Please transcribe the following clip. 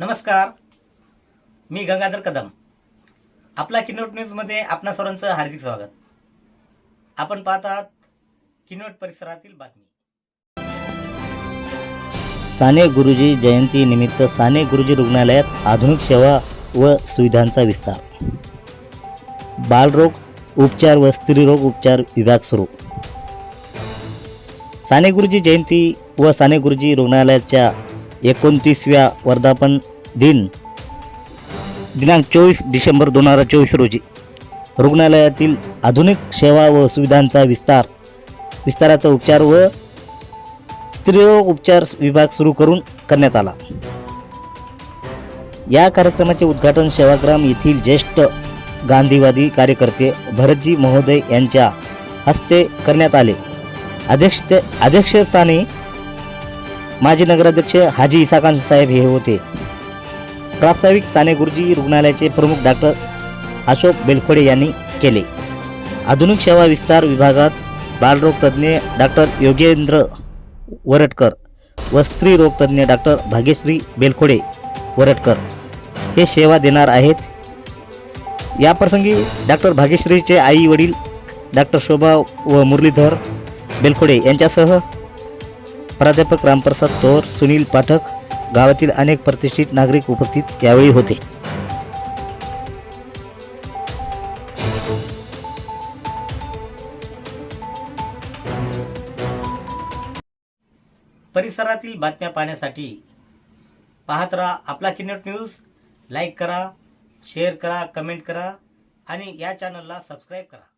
नमस्कार. मी गंगाधर कदम. आपला किनोट न्यूजमध्ये आपणा सर्वांचं हार्दिक स्वागत. आपण पाहत आहात किनोट परिसरातील बातमी. साने गुरुजी जयंती निमित्त साने गुरुजी रुग्णालयात आधुनिक सेवा व सुविधांचा विस्तार. बालरोग उपचार व स्त्रीरोग उपचार विभाग सुरू. साने गुरुजी जयंती व साने गुरुजी रुग्णालयाच्या एकोणतीसव्या वर्धापन दिन दिनांक चोवीस डिसेंबर दोन हजार चोवीस रोजी. रुग्णालयातील आधुनिक सेवा व सुविधांचा विस्तार विस्ताराचा उपचार व स्त्रीरोग उपचार विभाग सुरू करून करण्यात आला. या कार्यक्रमाचे उद्घाटन सेवाग्राम येथील ज्येष्ठ गांधीवादी कार्यकर्ते भरतजी महोदय यांच्या हस्ते करण्यात आले. अध्यक्ष अध्यक्षस्थानी माजी नगराध्यक्ष हाजी इसाकांत साहेब हे होते. प्रास्ताविक साने गुरुजी रुग्णालयाचे प्रमुख डॉक्टर अशोक बेलखोडे यांनी केले. आधुनिक सेवा विस्तार विभागात बालरोग तज्ज्ञ डॉक्टर योगेंद्र वरटकर व स्त्री तज्ज्ञ डॉक्टर भाग्यश्री बेलखोडे वरटकर हे सेवा देणार आहेत. याप्रसंगी डॉक्टर भाग्यश्रीचे आई वडील डॉक्टर शोभा व मुरलीधर बेलखोडे यांच्यासह प्राध्यापक रामप्रसाद तोर सुनील पाठक गावातील अनेक प्रतिष्ठित नागरिक उपस्थित यावेळी होते. परिसरातील बातम्या पाहण्यासाठी पाहत राहा आपला किनट न्यूज. लाईक करा शेअर करा कमेंट करा आणि या चॅनलला सबस्क्राईब करा.